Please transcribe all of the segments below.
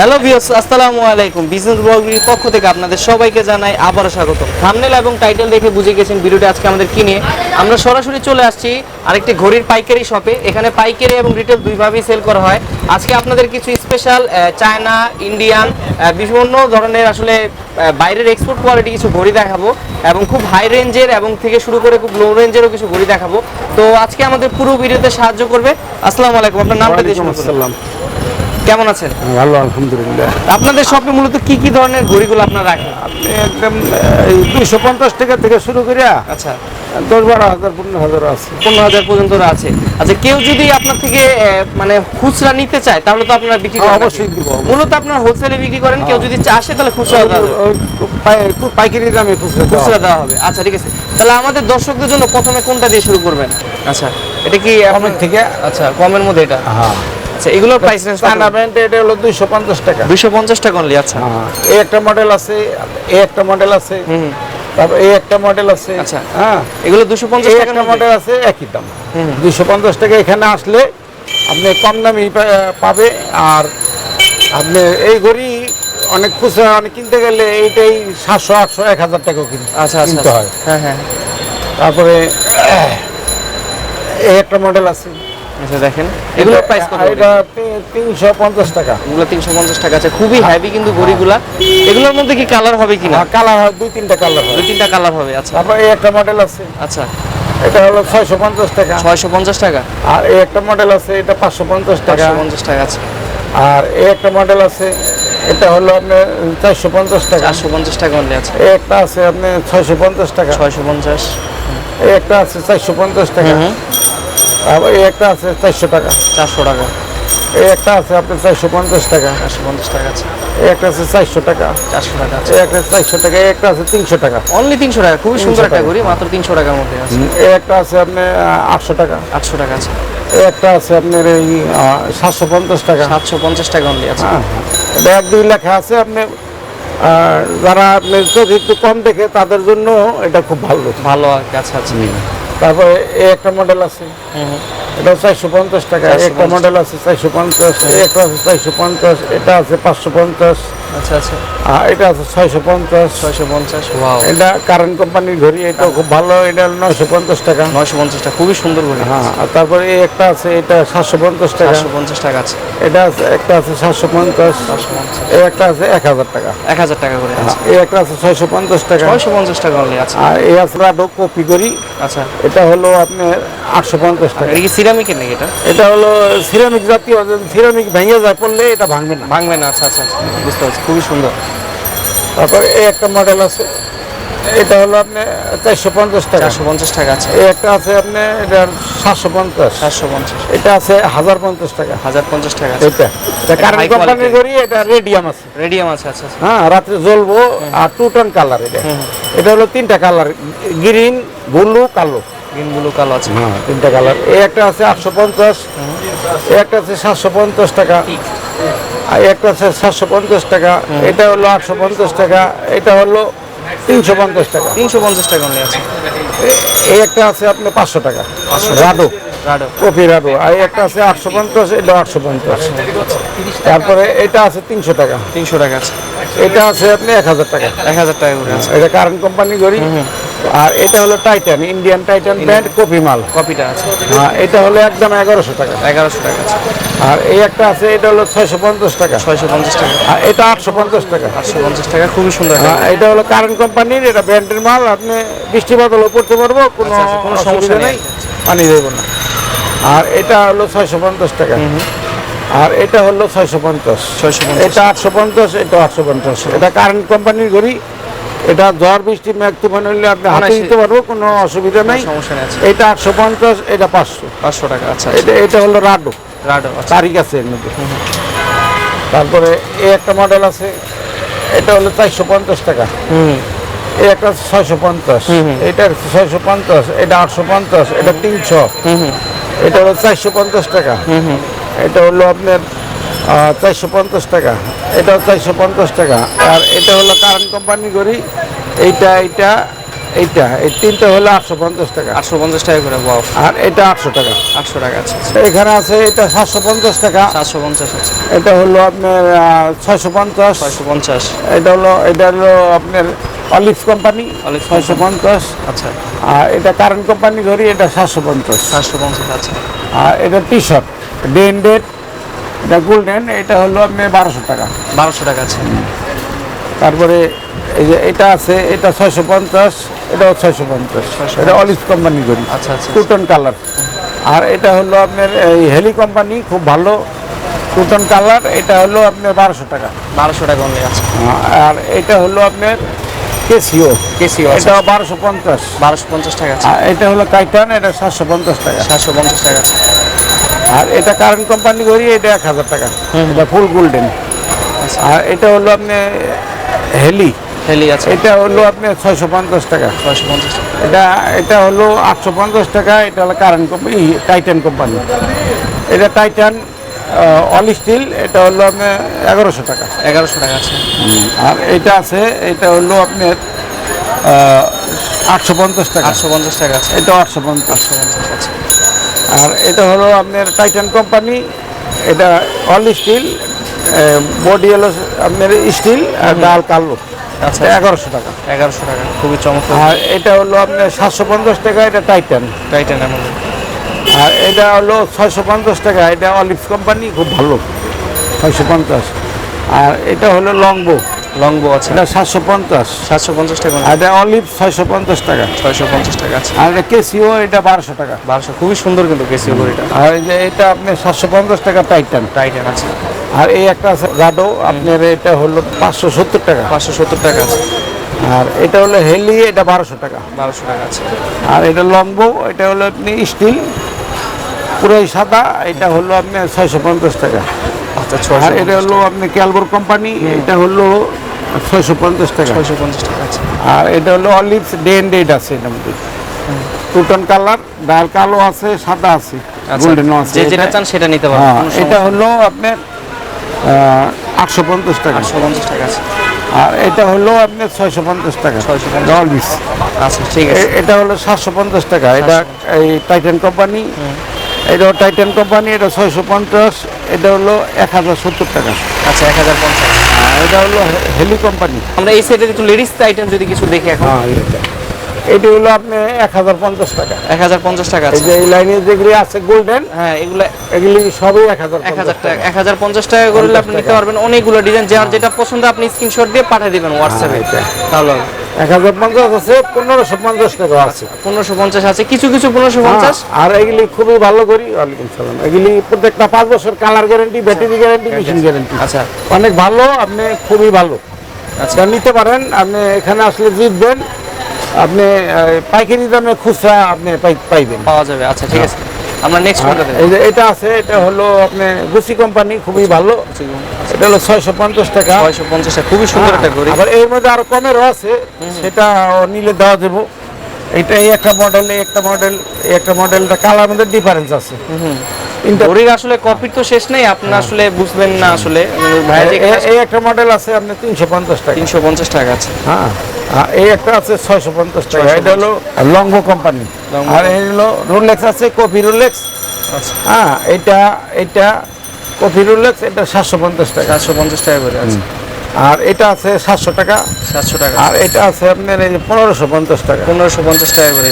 Hello viewers আসসালামু আলাইকুম। Business ব্লগের পক্ষ থেকে আপনাদের সবাইকে জানাই আবারও স্বাগত থাম্বনেল এবং টাইটেল দেখে বুঝে গেছেন ভিডিওটি আজকে আমাদের কিনে আমরা সরাসরি চলে আসছি আরেকটি ঘড়ির পাইকারি শপে। এখানে পাইকারি এবং রিটেল দুইভাবেই সেল করা হয়। আজকে আপনাদের কিছু স্পেশাল চায়না ইন্ডিয়ান বিভিন্ন ধরনের আসলে বাইরের এক্সপোর্ট কোয়ালিটি কিছু ঘড়ি দেখাবো এবং খুব হাই রেঞ্জের এবং থেকে শুরু করে খুব লো রেঞ্জেরও কিছু ঘড়ি দেখাবো। তো আজকে আমাদের পুরো ভিডিওতে সাহায্য করবে। আসসালামু আলাইকুম। আপনার নামটা দিয়ে শুরু কেমন আছেন? ভালো আলহামদুলিল্লাহ। আপনাদের শপে মূলত কি কি ধরনের ঘড়িগুলো আপনারা রাখেন? আপনি একদম দুইশো পঞ্চাশ টাকা থেকে শুরু করে আচ্ছা। দশ বারো হাজার পনেরো হাজার আছে। পনেরো হাজার পর্যন্ত আছে। আচ্ছা কেউ যদি আপনার থেকে মানে খুচরা নিতে চায় তাহলে তো আপনারা বিক্রি হ্যাঁ, অবশ্যই দিব। মূলত আপনারা হোলসেলে বিক্রি করেন কেউ যদি আসে তাহলে খুচরা পাইকারি দামে খুচরা দেওয়া হয়। হবে। আচ্ছা ঠিক আছে। তাহলে আমাদের দর্শকদের জন্য প্রথমে কোনটা দিয়ে শুরু করবেন? আচ্ছা এটা কি আপনার থেকে? আচ্ছা কমের মধ্যে এটা? হ্যাঁ। আচ্ছা এগুলোর প্রাইস রেঞ্জ ব্র্যান্ড এটা হলো দুইশো পঞ্চাশ টাকা। দুইশো পঞ্চাশ টাকা অনলি আচ্ছা। হ্যাঁ এই একটা মডেল আছে এই একটা মডেল আছে হুম। তারপর এই একটা মডেল আছে আচ্ছা। হ্যাঁ। এগুলো দুশো পঞ্চাশ এই টাকা একটা মডেল আছে একই দাম। দুইশো পঞ্চাশ টাকা এখানে আসলে আপনি কম দামি পাবে আর আপনি এই ঘড়ি অনেক খুচরা অনেক কিনতে গেলে এইটাই সাতশো আটশো এক হাজার টাকাও কিনতে আচ্ছা আচ্ছা কিনতে হয়। হ্যাঁ হ্যাঁ। তারপরে এই একটা মডেল আছে। আচ্ছা দেখেন। এগুলোর প্রাইস কত এটা তি- তিনশো পঞ্চাশ টাকা। এগুলো তিনশো পঞ্চাশ টাকা আছে। খুবই হেভি কিন্তু ঘড়িগুলা এগুলোর মধ্যে কি কালার হবে কিনা? কালার হয় দুই তিনটা কালার দুই হয় তিনটা কালার হবে আচ্ছা। তারপর এই একটা মডেল আছে। আচ্ছা। এটা হলো ছয়শো পঞ্চাশ টাকা। ছয়শো পঞ্চাশ টাকা? আর এই একটা মডেল আছে এটা পাঁচশো পঞ্চাশ টাকা। চারশো পঞ্চাশ টাকা আছে আর এই একটা মডেল আছে এটা হলো আপনার চারশো পঞ্চাশ টাকা। চারশো পঞ্চাশ টাকা অনলি আছে এই একটা আছে আপনার ছয়শো পঞ্চাশ টাকা। ছয়শো পঞ্চাশ। এই একটা আছে চারশো পঞ্চাশ টাকা। আবার এই একটা আছে চারশো টাকা। চারশো টাকা। এই একটা আছে আপনার চারশো পঞ্চাশ টাকা। চারশো পঞ্চাশ টাকা আছে। এই একটা আছে চারশো টাকা। চারশো টাকা আছে। এই একটা চারশো টাকা এই একটা আছে তিনশো টাকা। অনলি তিনশো টাকা খুবই সুন্দর একটা। ঘড়ি মাত্র তিনশো টাকার মধ্যে আছে। এই একটা আছে আপনার আটশো টাকা। আটশো টাকা আছে। একটা আছে আপনার এই সাতশো পঞ্চাশ টাকা। সাতশো পঞ্চাশ টাকা অনলি আছে। হ্যাঁ এটা এক দুই লেখা আছে আপনি যারা আপনি চোখ একটু কম দেখে তাদের জন্য এটা খুব ভালো। ভালো আছে আচ্ছা তারপরে এই একটা মডেল আছে। এটা চারশো পঞ্চাশ টাকা 450 একটা মডেল আছে চারশো পঞ্চাশ একটা আছে চারশো পঞ্চাশ এটা আছে পাঁচশো পঞ্চাশ আচ্ছা আচ্ছা। এটা আছে ছয়শো পঞ্চাশ। ছয়শো পঞ্চাশ ওয়াও। এটা কারেন্ট কোম্পানির ঘড়ি এটা খুব ভালো এটা নয়শো পঞ্চাশ টাকা। নয়শো পঞ্চাশ টাকা খুবই সুন্দর ঘড়ি। হ্যাঁ আর তারপরে এই একটা আছে এটা সাতশো পঞ্চাশ টাকা। পঞ্চাশ টাকা আছে। এটা আছে একটা আছে সাতশো পঞ্চাশ। পঞ্চাশ। এই একটা আছে এক হাজার টাকা। এক হাজার টাকা করে আছে। এই একটা আছে ছয়শো পঞ্চাশ টাকা। ছয়শো পঞ্চাশ টাকা অনলি আছে। আর এই আছে কপি করি আচ্ছা। এটা হলো আপনার আটশো পঞ্চাশ টাকা। এটা কি সিরামিকের নাকি এটা? এটা হলো সিরামিক জাতীয় সিরামিক ভেঙে যায় পড়লে এটা ভাঙবে না। ভাঙবে না আচ্ছা আচ্ছা আচ্ছা বুঝতে পারছি। খুবই সুন্দর। তারপর এই একটা মডেল আছে এটা হলো আপনার চারশো পঞ্চাশ টাকা। চারশো পঞ্চাশ টাকা আছে। এই একটা আছে আপনার এটা সাতশো পঞ্চাশ। সাতশো পঞ্চাশ। এটা আছে হাজার পঞ্চাশ টাকা। হাজার পঞ্চাশ টাকা আছে। এটা। করি রেডিয়াম আছে। রেডিয়াম আছে আচ্ছা হ্যাঁ রাত্রে জ্বলবো আর টু টোন কালার এটা। এটা হলো তিনটা কালার গ্রিন ব্লু কালো। গ্রিন ব্লু কালো আছে। হ্যাঁ তিনটা কালার এই একটা আছে আটশো পঞ্চাশ এই একটা আছে সাতশো পঞ্চাশ টাকা। আর একটা আছে সাতশো পঞ্চাশ টাকা এটা হলো আটশো পঞ্চাশ টাকা এটা হলো তিনশো পঞ্চাশ টাকা। তিনশো পঞ্চাশ টাকা অনলি আছে। এই একটা আছে আপনার পাঁচশো টাকা। রাডো রাডো কপি রাডো আর একটা আছে আটশো পঞ্চাশ এটা আটশো পঞ্চাশ। তারপরে এটা আছে তিনশো টাকা। তিনশো টাকা আছে। এটা আছে আপনি এক হাজার টাকা। এক হাজার টাকা করে আছে। এটা কারেন্ট কোম্পানি করি আর এটা হলো Titan Indian Titan brand copy মাল। কপিটা আছে। হ্যাঁ এটা হলো একদম এগারোশো টাকা। এগারোশো টাকা আছে। আর এই একটা আছে এটা হলো ছয়শো পঞ্চাশ টাকা। ছয়শো পঞ্চাশ টাকা। আর এটা আটশো পঞ্চাশ টাকা। আটশো পঞ্চাশ টাকা খুবই সুন্দর হ্যাঁ, এটা হলো কারেন্ট কোম্পানির এটা ব্র্যান্ডের মাল আপনি বৃষ্টি বাদল পড়তে পারব কোনো আচ্ছা, আচ্ছা, কোনো সমস্যা নেই। পানি দেব না। আর এটা হলো ছয়শো পঞ্চাশ টাকা। আর এটা হলো ছয়শো পঞ্চাশ। ছয়শো এটা আটশো পঞ্চাশ এটা আটশো পঞ্চাশ। এটা কারেন্ট কোম্পানির ঘড়ি। এটা ঝড় বৃষ্টি মেঘ তুফান হলে আপনি হাতে দিতে পারব কোনো অসুবিধা নেই। সমস্যা নেই এটা আটশো পঞ্চাশ এটা পাঁচশো। পাঁচশো টাকা আচ্ছা এটা এটা হলো রাডো। রাডো আচ্ছা। তারিখ আছে এর মধ্যে। তারপরে এই একটা মডেল আছে এটা হলো চারশো পঞ্চাশ টাকা। হুম। এই একটা ছয়শো পঞ্চাশ। এটা ছয়শো পঞ্চাশ এটা আটশো পঞ্চাশ এটা তিনশো। এটা হলো চারশো পঞ্চাশ টাকা। এটা হলো আপনার চারশো পঞ্চাশ টাকা। এটা চারশো পঞ্চাশ টাকা। আর এটা হলো কারেন্ট কোম্পানি করি এইটা এইটা এইটা। এই তিনটা হলো আটশো পঞ্চাশ টাকা। আটশো পঞ্চাশ টাকা করে বাও আর এটা আটশো টাকা। আটশো টাকা আচ্ছা এখানে আছে এটা সাতশো পঞ্চাশ টাকা। সাতশো পঞ্চাশ আছে এটা হলো আপনার ছয়শো পঞ্চাশ। ছয়শো পঞ্চাশ। এটা হলো এটা হলো আপনার অলিভ কোম্পানি Olive ছয়শো পঞ্চাশ। আচ্ছা। আর এটা কারেন্ট কোম্পানি ঘড়ি এটা সাতশো পঞ্চাশ। সাতশো পঞ্চাশ আচ্ছা। আর এটা টি শার্ট ডে ডেট এটা গোল্ডেন এটা হলো আপনার বারোশো টাকা। বারোশো টাকা আছে। তারপরে এই যে এটা আছে এটা ছয়শো পঞ্চাশ এটাও ছয়শো পঞ্চাশ। 650 এটা অলিভ কোম্পানি ঘড়ি আচ্ছা আচ্ছা। টুটন কালার আর এটা হলো আপনার এই হেলি কোম্পানি খুব ভালো টুটন কালার এটা হলো আপনার বারোশো টাকা। বারোশো টাকা অনলি আছে। আর এটা হলো আপনার কেসিও কেসিও এটাও বারোশো পঞ্চাশ। বারোশো পঞ্চাশ টাকা এটা হলো টাইটান এটা সাতশো পঞ্চাশ টাকা। সাতশো পঞ্চাশ টাকা আছে। আর এটা কারেন্ট কোম্পানি ঘড়ি এটা এক হাজার টাকা। এটা ফুল গোল্ডেন আচ্ছা। আর এটা হলো আপনার হেলি হেলি আছে এটা হলো আপনার ছয়শো পঞ্চাশ টাকা। ছয়শো পঞ্চাশ এটা এটা হলো আটশো পঞ্চাশ টাকা এটা হলো কারেন্ট কোম্পানি টাইটান কোম্পানি এটা টাইটান অল স্টিল এটা হলো আপনার এগারোশো টাকা। এগারোশো টাকা আছে আর এটা আছে এটা হলো আপনার আটশো পঞ্চাশ টাকা। আটশো পঞ্চাশ টাকা আছে এটা আটশো পঞ্চাশ। আটশো পঞ্চাশ আছে আর এটা হলো আপনার টাইটান কোম্পানি এটা অল স্টিল বডি হলো আপনার স্টিল আর ডাল কালো। আচ্ছা। এগারোশো টাকা। এগারোশো টাকা খুবই চমৎকার। আর এটা হলো আপনার সাতশো পঞ্চাশ টাকা এটা টাইটান টাইটানের মধ্যে। আর এটা হলো ছয়শো পঞ্চাশ টাকা এটা অলিভ কোম্পানি খুব ভালো। ছয়শো পঞ্চাশ। আর এটা হলো লংবো লংবো আছে। এটা সাতশো পঞ্চাশ। সাতশো পঞ্চাশ টাকা এটা অলিভ ছয়শো পঞ্চাশ টাকা। ছয়শো পঞ্চাশ টাকা আছে। আর এটা কেসিও এটা বারোশো টাকা। বারোশো খুবই সুন্দর কিন্তু কেসিও ঘড়িটা আর এই যে এটা আপনার সাতশো পঞ্চাশ টাকা টাইটান। টাইটান আছে। আর এই একটা আছে রাডো আপনার এটা হলো পাঁচশো সত্তর টাকা। পাঁচশো সত্তর টাকা আছে। আর এটা হলো হেলি এটা বারোশো টাকা। বারোশো টাকা আছে। আর এটা লংবো এটা হলো আপনি স্টিল পুরোই সাদা এটা হলো আপনার ছয়শো পঞ্চাশ টাকা। আচ্ছা আর এটা হলো আপনি ক্যালবোর কোম্পানি এটা হলো ছয়শো পঞ্চাশ টাকা। ছয়শো পঞ্চাশ টাকা আছে আর এটা হলো অলিভস ডে এন্ড ডেট আছে এটার মধ্যে। টুটন কালার ডাল কালো আছে সাদা আছে আচ্ছা গোল্ডেনও আছে। যে যেটা চান সেটা নিতে পারবেন হ্যাঁ এটা হলো আপনার আটশো পঞ্চাশ টাকা। আটশো পঞ্চাশ টাকা আছে আর এটা হলো আপনার ছয়শো পঞ্চাশ টাকা। 650 অলবিস আচ্ছা ঠিক আছে। এটা হলো সাতশো পঞ্চাশ টাকা। এটা এই টাইটান কোম্পানি এটাও টাইটান কোম্পানি এটা ছয়শো পঞ্চাশ এটা হলো এক হাজার সত্তর টাকা। আচ্ছা এক হাজার পঞ্চাশ। আর এটা হলো হেলি কোম্পানি আমরা এই সাইডে একটু লেডিস আইটেম যদি কিছু দেখি এখন। হ্যাঁ এটা এটি হলো আপনি এক হাজার পঞ্চাশ টাকা। এক হাজার পঞ্চাশ টাকা এই আছে। যে এই লাইনে যেগুলি আছে গোল্ডেন হ্যাঁ এগুলো এগুলি সবই এক হাজার এক হাজার টাকা? এক হাজার পঞ্চাশ টাকা করলে আপনি নিতে পারবেন। অনেকগুলো ডিজাইন যার যেটা পছন্দ আপনি স্ক্রিনশট দিয়ে পাঠিয়ে দেবেন হোয়াটসঅ্যাপে এটা। তাহলে এক হাজার পঞ্চাশ আছে পনেরোশো পঞ্চাশ টাকা আছে। পনেরোশো পঞ্চাশ আছে কিছু কিছু পনেরোশো পঞ্চাশ? হ্যাঁ, আর এগুলি খুবই ভালো করি ওয়ালাইকুম সালাম এগুলি প্রত্যেকটা পাঁচ বছর colour guarantee battery guarantee machine guarantee আচ্ছা। অনেক ভালো আপনি খুবই ভালো। আচ্ছা। নিতে পারেন আপনি এখানে আসলে জিতবেন আপনি পাইকারি দামে খুচরা আপনি পাই- পাইবেন। পাওয়া যাবে। আচ্ছা ঠিক আছে। আমরা নেক্সট কোনটা এই যে এটা আছে এটা হলো আপনি গুচি কোম্পানি খুবই ভালো। এটা হলো ছয়শো পঞ্চাশ টাকা। ছয়শো পঞ্চাশ টাকা খুবই সুন্দর একটা ঘড়ি। আবার এর মধ্যে আরও কমেরও আছে সেটা নিলে দেওয়া দেবো এটা এই একটা মডেল এই একটা মডেল এই একটা মডেলটা কালার মধ্যে ডিফারেন্স আছে। ঘড়ির আসলে কপির তো শেষ নেই আপনি আসলে বুঝবেন না আসলে। এই- একটা মডেল আছে তিনশো পঞ্চাশ টাকা। তিনশো পঞ্চাশ টাকা আছে। হ্যাঁ এই একটা আছে ছয়শো পঞ্চাশ টাকা। এটা হলো লংভো কোম্পানি। আর এই হলো রোলেক্স আছে কপি রোলেক্স। আচ্ছা। হ্যাঁ এটা এটা কপি রোলেক্স এটা সাতশো পঞ্চাশ টাকা। সাতশো পঞ্চাশ টাকা করে আছে আর এটা আছে সাতশো টাকা। সাতশো টাকা। আর এটা আছে আপনার এই যে পনেরোশো পঞ্চাশ টাকা। পনেরোশো পঞ্চাশ টাকা করে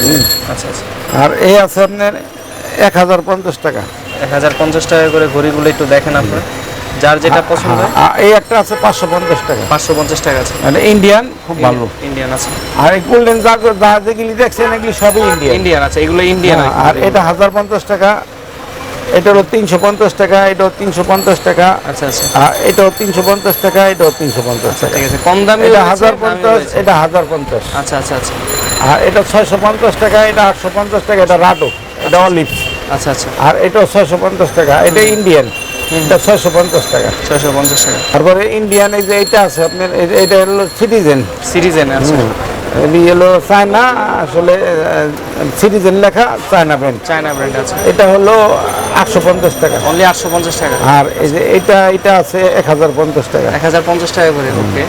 আচ্ছা আচ্ছা। আর এই আছে আপনার এক হাজার পঞ্চাশ টাকা। এক হাজার পঞ্চাশ টাকা করে ঘড়িগুলো একটু দেখেন আপনি যার যেটা পছন্দ আর এই একটা আছে পাঁচশো পঞ্চাশ টাকা। পাঁচশো পঞ্চাশ টাকা আছে। মানে ইন্ডিয়ান খুব ভালো। ইন্ডিয়ান আছে। আর এই গোল্ডেন যা যেগুলি দেখছেন এগুলি সবই ইন্ডিয়ান ইন্ডিয়ান আছে এগুলো ইন্ডিয়ান হ্যাঁ, আর এটা হাজার পঞ্চাশ টাকা এটা হলো তিনশো পঞ্চাশ টাকা এটাও তিনশো পঞ্চাশ টাকা আচ্ছা আচ্ছা। আর এটাও তিনশো পঞ্চাশ টাকা এটাও তিনশো পঞ্চাশ টাকা ঠিক আছে। কম দামি এটা হাজার পঞ্চাশ এটা হাজার পঞ্চাশ। আচ্ছা আচ্ছা আচ্ছা। আর এটা ছয়শো পঞ্চাশ টাকা এটা আটশো পঞ্চাশ টাকা এটা রাডো এটা অলিভ আচ্ছা আচ্ছা। আর এটাও ছয়শো পঞ্চাশ টাকা এটা ইন্ডিয়ান এটা ছয়শো পঞ্চাশ টাকা। ছয়শো পঞ্চাশ টাকা। তারপরে ইন্ডিয়ান এই যে এটা আছে আপনার এটা হলো সিটিজেন সিরিজেন আছে। এটি হলো চায়না আসলে সিটিজেন লেখা চায়না ব্যান্ড চায়না ব্র্যান্ড আছে। এটা হলো আটশো পঞ্চাশ টাকা। অনলি আটশো পঞ্চাশ টাকা। আর এই যে এটা এটা আছে এক হাজার পঞ্চাশ টাকা। এক হাজার পঞ্চাশ টাকা করে ওকে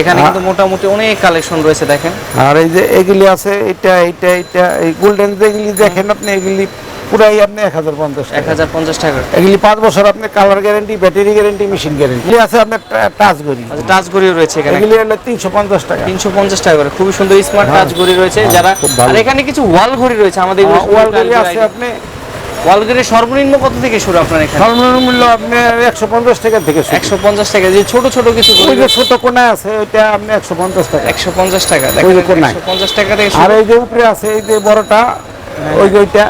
এখানে। কিন্তু মোটামুটি অনেক কালেকশন রয়েছে দেখেন। আর এই যে এগুলি আছে এটা এটা এটা এই গোল্ডেন যেগুলি দেখেন আপনি এগুলি পুরাই আপনি এক হাজার পঞ্চাশ এক হাজার পঞ্চাশ টাকা। এগুলি পাঁচ বছর আপনি colour guarantee battery guarantee machine guarantee. এগুলি আছে আপনার টাচ গড়ি আচ্ছা টাচ ঘড়িও রয়েছে এখানে। এগুলি হলো তিনশো পঞ্চাশ টাকা। তিনশো পঞ্চাশ টাকা করে। খুবই সুন্দর স্মার্ট হ্যাঁ। টাচ ঘড়ি রয়েছে। হ্যাঁ, যারা আর এখানে কিছু ওয়াল ঘড়ি রয়েছে আমাদের ওয়াল গড়ি টাচ আছে আপনি ওয়াল ঘড়ির সর্বনিম্ন কত থেকে শুরু আপনার এখানে? সর্বনিম্ন মূল্য আপনি একশো পঞ্চাশ টাকা থেকে একশো পঞ্চাশ টাকা। যে ছোট ছোট কিছু ওই যে ছোট কোনায় আছে ওইটা আপনি একশো পঞ্চাশ টাকা। একশো পঞ্চাশ টাকা। ওই যে পঞ্চাশ টাকা থেকে আর এই যে উপরে আছে এই যে বড়টা ওই যে ওইটা।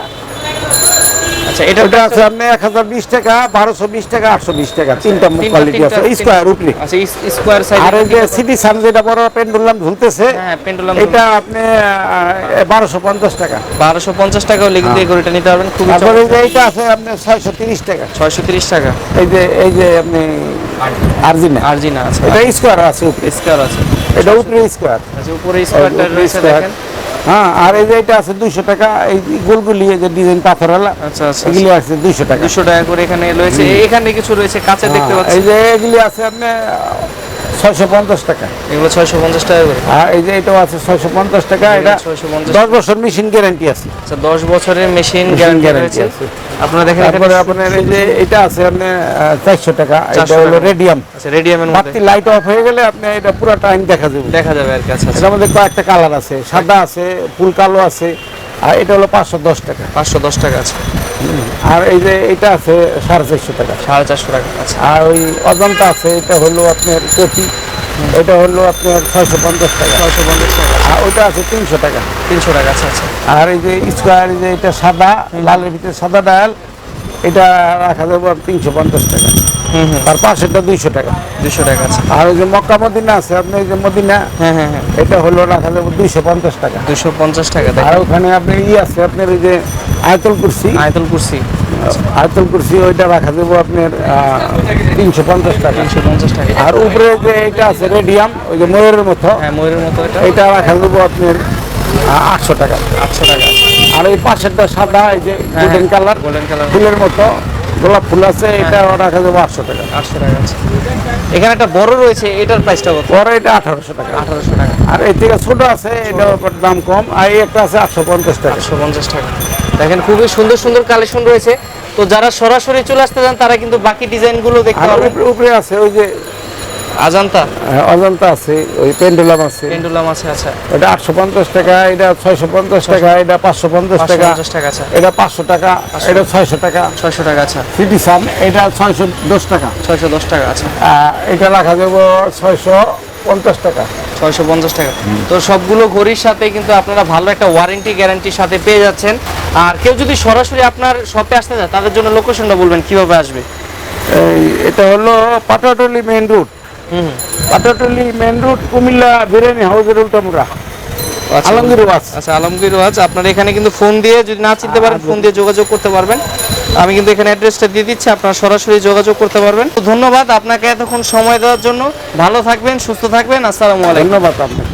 আচ্ছা এটা ওটা আছে আপনি এক হাজার বিশ টাকা বারোশো বিশ টাকা আটশো বিশ টাকা তিনটা তিনটা- কোয়ালিটি আছে স্কোয়ার উপরে। আচ্ছা স্কোয়ার সাইজ আর এই যে সিটি সান যেটা বড় পেন্ডুলাম ঝুলতেছে হ্যাঁ পেন্ডুলাম এটা আপনি বারোশো পঞ্চাশ টাকা। বারোশো পঞ্চাশ টাকা হলে কিন্তু এই ঘড়িটা নিতে পারবেন খুবই তারপরে যে আছে আপনি ছয়শো তিরিশ টাকা। ছয়শো তিরিশ টাকা। এই যে এই যে আপনি আর্জিনা। আরজিনা আছে এটা স্কোয়ার আছে উপরে। স্কোয়ার আছে। এটা উপরে স্কোয়ার আচ্ছা উপরে স্কোয়ারটা রয়েছে দেখেন। হ্যাঁ আর এই যে এটা আছে দুইশো টাকা এই গোলগুলি এই যে ডিজাইন পাথরওয়ালা আচ্ছা আচ্ছা এগুলি আছে দুইশো টাকা। দুশো টাকা করে এখানে রয়েছে। এখানে কিছু রয়েছে কাছে দেখতে হ্যাঁ, পাচ্ছি। এই যে এগুলি আছে আপনি ছয়শো পঞ্চাশ টাকা। এগুলো ছয়শো পঞ্চাশ টাকা করে। আর এই যে এটাও আছে ছয়শো পঞ্চাশ টাকা এটা ছয়শো পঞ্চাশ দশ বছর মেশিন গ্যারান্টি আছে। আচ্ছা দশ বছরের মেশিন গ্যারান্টি আছে। আপনারা দেখেন তারপরে আপনার এই যে এটা আছে আপনি চারশো টাকা এটা হলো রেডিয়াম আচ্ছা রেডিয়ামের মধ্যে। লাইট অফ হয়ে গেলে আপনি এটা পুরো টাইম দেখা যাবে। দেখা যাবে আর কি আচ্ছা আচ্ছা। এটার মধ্যে কয়েকটা কালার আছে সাদা আছে ফুল কালো আছে আর এটা হলো পাঁচশো দশ টাকা। পাঁচশো দশ টাকা আছে। আর এই যে এটা আছে সাড়ে চারশো টাকা। সাড়ে চারশো টাকা আচ্ছা। আর ওই অজন্তা আছে এটা হলো আপনার কোটি এটা হলো আপনার ছয়শো পঞ্চাশ টাকা। ছয়শো পঞ্চাশ টাকা আর ওইটা আছে তিনশো টাকা। তিনশো টাকা আচ্ছা আচ্ছা। আর এই যে স্কোয়ার যে এটা সাদা লালের ভিতরে সাদা ডায়াল এটা রাখা যাবে তিনশো পঞ্চাশ টাকা। তার পাশেরটা দুইশো টাকা। দুশো টাকা আছে। আর ওই যে মক্কা মদিনা আছে আপনি এই যে মদিনা হ্যাঁ হ্যাঁ হ্যাঁ। এটা হলো রাখা যাবে দুইশো পঞ্চাশ টাকা। দুশো পঞ্চাশ টাকা আর ওখানে আপনার ই আছে আপনার এই যে আয়তল কুরসি। আয়তল কুরসি। আয়তল কুরসি ওইটা রাখা দেবো আপনার তিনশো পঞ্চাশ টাকা। তিনশো পঞ্চাশ টাকা। আর উপরে যে এটা আছে রেডিয়াম ওই যে ময়ূরের মতো হ্যাঁ ময়ূরের মতো এটা। এটা রাখা দেবো আপনার আটশো টাকা। আটশো টাকা আর এই পাশেরটা সাদা এই যে গোল্ডেন কালার গোল্ডেন কালার ফুলের মতো। গোলাপ ফুল আছে এটা রাখা যাব আটশো টাকা। আটশো টাকা আছে। এখানে একটা বড় রয়েছে এটার প্রাইসটা কত? বড় এটা আঠারোশো টাকা। আঠারোশো টাকা। আর এই থেকে ছোট আছে এটা দাম কম আর এই একটা আছে আটশো পঞ্চাশ টাকা। আটশো পঞ্চাশ টাকা। দেখেন খুবই সুন্দর সুন্দর কালেকশন রয়েছে। তো যারা সরাসরি চলে আসতে চান তারা কিন্তু বাকি ডিজাইনগুলো দেখতে উপরে- উপরে আছে ওই যে আজান্তা? অজন্তা আছে ওই পেন্ডুলাম আছে। পেন্ডুলাম আছে আচ্ছা। এটা আটশো পঞ্চাশ টাকা এটা ছয়শো পঞ্চাশ টাকা এটা পাঁচশো পঞ্চাশ টাকা টাকা আছে এটা পাঁচশো টাকা এটা ছয়শো টাকা। ছয়শো টাকা আছে সিটি সান এটা ছয়শো দশ টাকা। ছয়শো দশ টাকা আছে আহ, এটা রাখা যাব ছয়শো পঞ্চাশ টাকা। ছয়শো পঞ্চাশ টাকা। তো সবগুলো ঘড়ির সাথে কিন্তু আপনারা ভালো একটা ওয়ারেন্টি গ্যারান্টির সাথে পেয়ে যাচ্ছেন। আর কেউ যদি সরাসরি আপনার শপে আসতে চায় তাদের জন্য লোকেশনটা বলবেন কীভাবে আসবে? এটা হলো পাটাটলি মেইন রুট হুম পাটাটলি মেইন রোড কুমিল্লা বিরিয়ানি হাউসের উল্টামুড়া আচ্ছা। আলমগীর ওয়াজ। আচ্ছা আলমগীর ওয়াজ। আপনারা এখানে কিন্তু ফোন দিয়ে যদি না চিনতে পারেন ফোন দিয়ে যোগাযোগ করতে পারবেন। আমি কিন্তু এখানে অ্যাড্রেসটা দিয়ে দিচ্ছি আপনারা সরাসরি যোগাযোগ করতে পারবেন। ধন্যবাদ আপনাকে এতক্ষণ সময় দেওয়ার জন্য। ভালো থাকবেন সুস্থ থাকবেন। আসসালামু আলাইকুম। ধন্যবাদ আপনাকে।